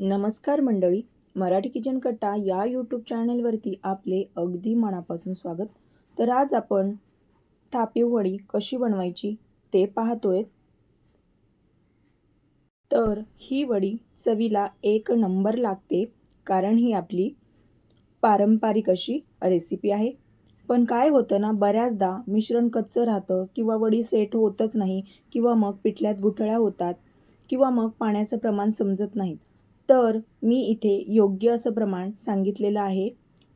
नमस्कार मंडळी मराठी किचन कट्टा या यूट्यूब चॅनलवरती आपले अगदी मनापासून स्वागत. तर आज आपण थापीव वडी कशी बनवायची ते पाहतोय. तर ही वडी चवीला एक नंबर लागते कारण ही आपली पारंपरिक अशी रेसिपी आहे. पण काय होतं ना बऱ्याचदा मिश्रण कच्चं राहतं किंवा वडी सेट होतच नाही किंवा मग पिठल्यात गुठळ्या होतात किंवा मग पाण्याचं प्रमाण समजत नाहीत. तर मी इथे योग्य असं प्रमाण सांगितलेलं आहे.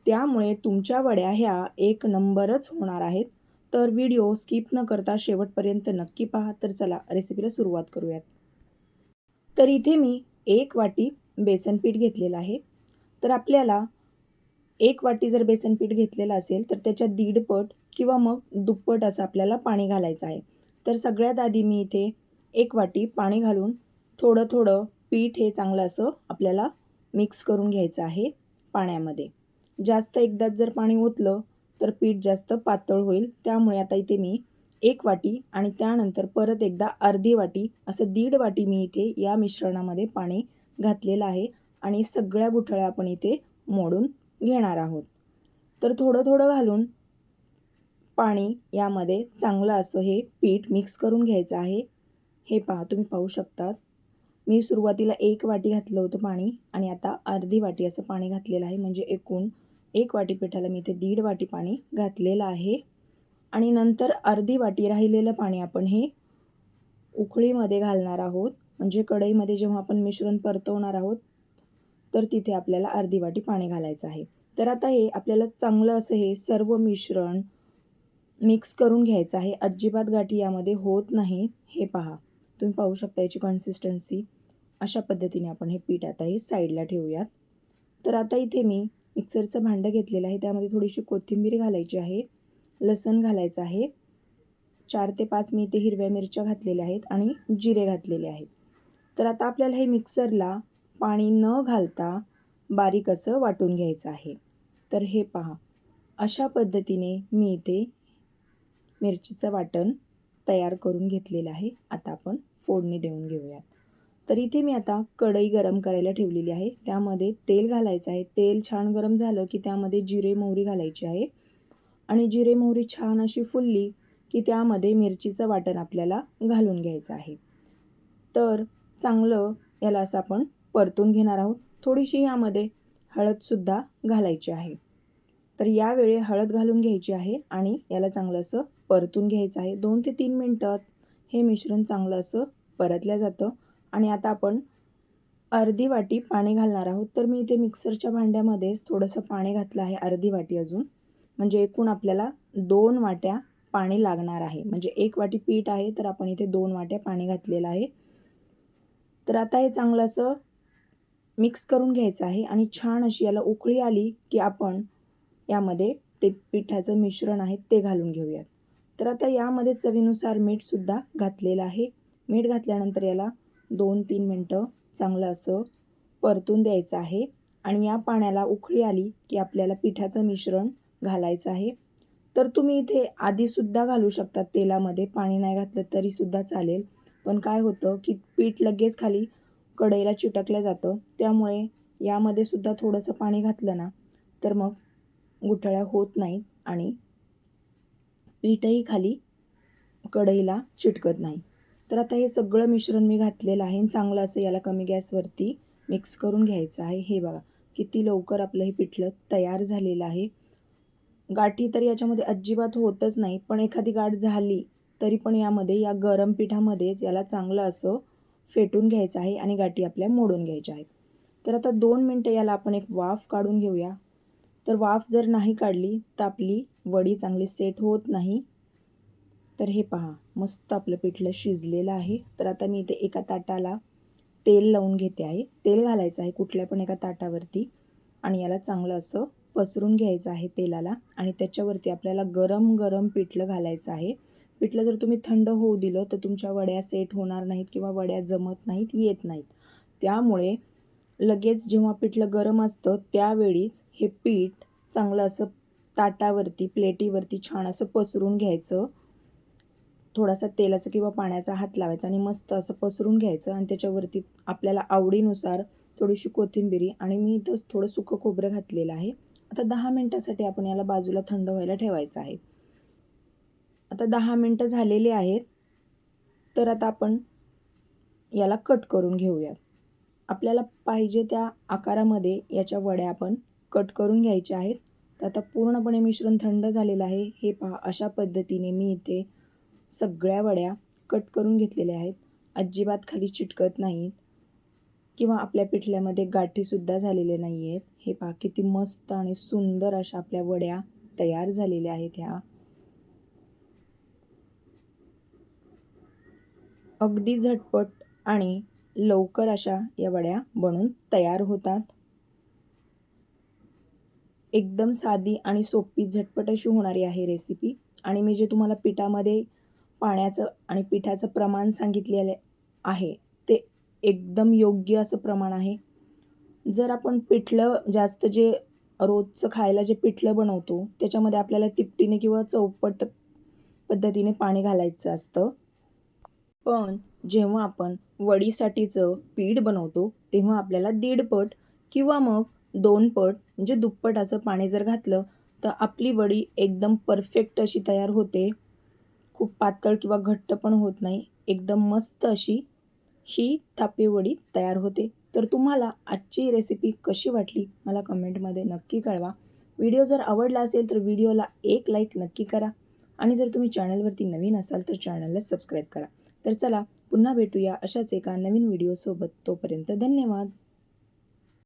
त्यामुळे तुमच्या वड्या ह्या एक नंबरच होणार आहेत. तर व्हिडिओ स्किप न करता शेवटपर्यंत नक्की पहा. तर चला रेसिपीला सुरुवात करूयात. तर इथे मी एक वाटी बेसन पीठ घेतलेलं आहे. तर आपल्याला एक वाटी जर बेसन पीठ घेतलेलं असेल तर त्याच्या दीडपट किंवा मग दुप्पट असं आपल्याला पाणी घालायचं आहे. तर सगळ्यात आधी मी इथे एक वाटी पाणी घालून थोडं थोडं पीठ हे चांगलं असं आपल्याला मिक्स करून घ्यायचं आहे पाण्यामध्ये. जास्त एकदाच जर पाणी ओतलं तर पीठ जास्त पातळ होईल. त्यामुळे आता इथे मी एक वाटी आणि त्यानंतर परत एकदा अर्धी वाटी असं दीड वाटी मी इथे या मिश्रणामध्ये पाणी घातलेलं आहे आणि सगळ्या गुठळ्या आपण इथे मोडून घेणार आहोत. तर थोडं थोडं घालून पाणी यामध्ये चांगलं असं हे पीठ मिक्स करून घ्यायचं आहे. हे पहा तुम्ही पाहू शकतात. मी सुरुवातीला एक वाटी घातलं होतं पाणी आणि आता अर्धी वाटी असं पाणी घातलेलं आहे. म्हणजे एकूण एक वाटी पिठाला मी इथे दीड वाटी पाणी घातलेलं आहे. आणि नंतर अर्धी वाटी राहिलेलं पाणी आपण हे उकळीमध्ये घालणार आहोत. म्हणजे कढईमध्ये जेव्हा आपण मिश्रण परतवणार आहोत तर तिथे आपल्याला अर्धी वाटी पाणी घालायचं आहे. तर आता हे आपल्याला चांगलं असं हे सर्व मिश्रण मिक्स करून घ्यायचं आहे. अजिबात गाठी यामध्ये होत नाही. हे पहा. तुम्ही पाहू शकता याची कन्सिस्टन्सी अशा पद्धतीने आपण हे पीठ आता हे साईडला ठेवूयात. तर आता इथे मी मिक्सरचं भांडं घेतलेलं आहे. त्यामध्ये थोडीशी कोथिंबीर घालायची आहे. लसण घालायचं आहे. चार ते पाच मी इथे हिरव्या मिरच्या घातलेल्या आहेत आणि जिरे घातलेले आहेत. तर आता आपल्याला हे मिक्सरला पाणी न घालता बारीक असं वाटून घ्यायचं आहे. तर हे पहा. अशा पद्धतीने मी इथे मिरचीचं वाटण तयार करून घेतलेलं आहे. आता आपण फोडणी देऊन घेऊयात. तर इथे मी आता कढई गरम करायला ठेवलेली आहे. त्यामध्ये तेल घालायचं आहे. तेल छान गरम झालं की त्यामध्ये जिरे मोहरी घालायची आहे. आणि जिरे मोहरी छान अशी फुलली की त्यामध्ये मिरचीचं वाटण आपल्याला घालून घ्यायचं आहे. तर चांगलं याला असं आपण परतून घेणार आहोत. थोडीशी यामध्ये हळदसुद्धा घालायची आहे. तर यावेळी हळद घालून घ्यायची आहे आणि याला चांगलं असं परतून घ्यायचं आहे. दोन ते तीन मिनटात हे मिश्रण चांगलं असं परतलं जातं. आणि आता आपण अर्धी वाटी पाणी घालणार आहोत. तर मी इथे मिक्सरच्या भांड्यामध्येच थोडंसं पाणी घातलं आहे अर्धी वाटी अजून. म्हणजे एकूण आपल्याला दोन वाट्या पाणी लागणार आहे. म्हणजे एक वाटी पीठ आहे तर आपण इथे दोन वाट्या पाणी घातलेलं आहे. तर आता हे चांगलं असं मिक्स करून घ्यायचं आहे. आणि छान अशी याला उकळी आली की आपण यामध्ये ते पिठाचं मिश्रण आहे ते घालून घेऊयात. तर आता यामध्ये चवीनुसार मीठसुद्धा घातलेलं आहे. मीठ घातल्यानंतर याला दोन तीन मिनटं चांगलं असं परतून द्यायचं आहे. आणि या पाण्याला उकळी आली की आपल्याला पिठाचं मिश्रण घालायचं आहे. तर तुम्ही इथे आधीसुद्धा घालू शकता तेलामध्ये. पाणी नाही घातलं तरीसुद्धा चालेल. पण काय होतं की पीठ लगेच खाली कढईला चिटकलं जातं. त्यामुळे यामध्ये सुद्धा थोडंसं पाणी घातलं ना तर मग गुठळ्या होत नाहीत आणि पीठही खाली कढईला चिटकत नाही. तर आता हे सगळं मिश्रण मी घातलेलं आहे चांगलं असं याला कमी गॅसवरती मिक्स करून घ्यायचं आहे. हे बघा किती लवकर आपलं हे पिठलं तयार झालेलं आहे. गाठी तर याच्यामध्ये अजिबात होतच नाही पण एखादी गाठ झाली तरी पण यामध्ये या गरम पिठामध्येच याला चांगलं असं फेटून घ्यायचं आहे आणि गाठी आपल्या मोडून घ्यायच्या आहेत. तर आता दोन मिनटं याला आपण एक वाफ काढून घेऊया. तर वाफ जर नाही काढली तर आपली वडी चांगली सेट होत नाही. तर हे पहा मस्त आपलं पिठलं शिजलेलं आहे. तर आता मी इथे एका ताटाला तेल लावून घेते आहे. तेल घालायचं आहे कुठल्या पण एका ताटावरती आणि याला चांगलं असं पसरून घ्यायचं आहे तेलाला आणि त्याच्यावरती आपल्याला गरम गरम पिठलं घालायचं आहे. पिठलं जर तुम्ही थंड होऊ दिलं तर तुमच्या वड्या सेट होणार नाहीत किंवा वड्या जमत नाहीत येत नाहीत. त्यामुळे लगेच जेव्हा पिठलं गरम असतं त्यावेळीच हे पीठ चांगलं असं ताटावरती प्लेटीवरती छान असं पसरून घ्यायचं. थोडासा तेलाचा किंवा पाण्याचा हात लावायचा आणि मस्त असं पसरून घ्यायचं आणि त्याच्यावरती आपल्याला आवडीनुसार थोडीशी कोथिंबिरी आणि मी इथं थोडं सुकं खोबरं घातलेलं आहे. आता दहा मिनटासाठी आपण याला बाजूला थंड व्हायला ठेवायचं आहे. आता दहा मिनटं झालेली आहेत. तर आता आपण याला कट करून घेऊयात. आपल्याला पाहिजे त्या आकारामध्ये याच्या वड्या आपण कट करून घ्यायच्या आहेत. तर आता पूर्णपणे मिश्रण थंड झालेलं आहे. हे पहा अशा पद्धतीने मी इथे सगळ्या वड्या कट करून घेतलेल्या आहेत. अजिबात खाली चिटकत नाहीत. किंवा आपल्या पिठल्यामध्ये गाठीसुद्धा झालेले नाही आहेत हे पहा किती मस्त आणि सुंदर अशा आपल्या वड्या तयार झालेल्या आहेत ह्या. अगदी झटपट आणि लवकर अशा या वड्या बनून तयार होतात. एकदम साधी आणि सोपी झटपट अशी होणारी आहे रेसिपी आणि मी जे तुम्हाला पिठामध्ये पाण्याचं आणि पिठाचं प्रमाण सांगितलेलं आहे ते एकदम योग्य असं प्रमाण आहे. जर आपण पिठलं जास्त जे रोजचं खायला जे पिठलं बनवतो त्याच्यामध्ये आपल्याला तिपटीने किंवा चौपट पद्धतीने पाणी घालायचं असतं. पण जेव्हा आपण वडीसाठीचं पीठ बनवतो तेव्हा आपल्याला दीडपट किंवा मग दोन पट म्हणजे दुप्पट असं पाणी जर घातलं तर आपली वडी एकदम परफेक्ट अशी तयार होते. खूप पातळ किंवा घट्ट पण होत नाही. एकदम मस्त अशी ही थापी वडी तयार होते. तर तुम्हाला आजची रेसिपी कशी वाटली मला कमेंटमध्ये नक्की कळवा. व्हिडिओ जर आवडला असेल तर व्हिडिओला एक लाईक नक्की करा. आणि जर तुम्ही चॅनलवरती नवीन असाल तर चॅनलला सबस्क्राईब करा. तर चला पुन्हा भेटूया अशाच एका नवीन व्हिडिओसोबत तोपर्यंत धन्यवाद.